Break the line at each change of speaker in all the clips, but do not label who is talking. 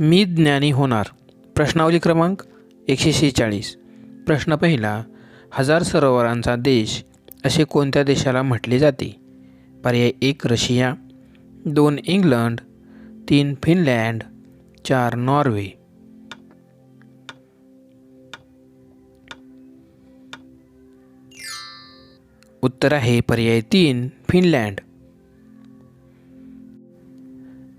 मी ज्ञानी होणार. प्रश्नावली क्रमांक एकशे शेहेचाळीस. प्रश्न पहिला हजार सरोवरांचा देश असे कोणत्या देशाला म्हटले जाते? पर्याय एक रशिया. दोन इंग्लंड. तीन फिनलँड. चार नॉर्वे. उत्तर आहे पर्याय तीन फिनलँड.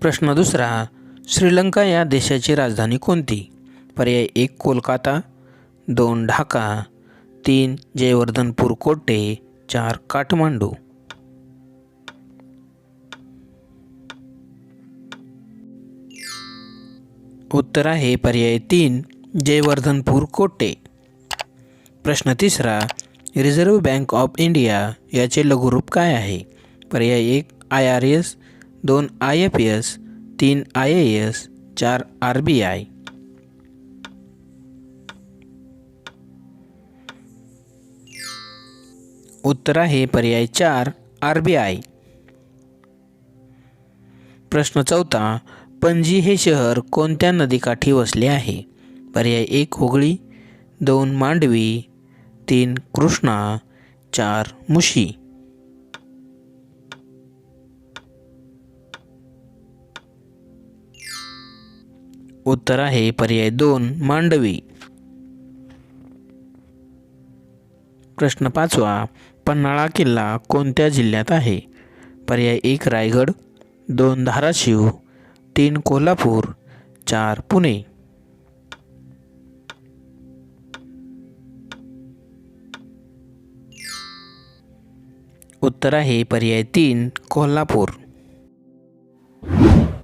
प्रश्न दुसरा श्रीलंका या देशाची राजधानी कोणती? पर्याय एक कोलकाता. दोन ढाका. तीन जयवर्धनपूर कोटे. चार काठमांडू. उत्तर आहे पर्याय तीन जयवर्धनपूर कोटे. प्रश्न तिसरा रिझर्व्ह बँक ऑफ इंडिया याचे लघुरूप काय आहे? पर्याय एक आय आर एस. दोन आय एफ एस. तीन आय ए एस चार आर बी आय. उत्तर आहे पर्याय चार आर बी आय. प्रश्न चौथा पणजी हे शहर कोणत्या नदीकाठी वसले आहे? पर्याय एक हुगळी दोन मांडवी तीन कृष्णा चार मुशी. उत्तर आहे पर्याय दोन मांडवी. प्रश्न पाचवा पन्हाळा किल्ला कोणत्या जिल्ह्यात आहे? पर्याय एक रायगड. दोन धाराशिव. तीन कोल्हापूर. चार पुणे. उत्तर आहे पर्याय तीन कोल्हापूर.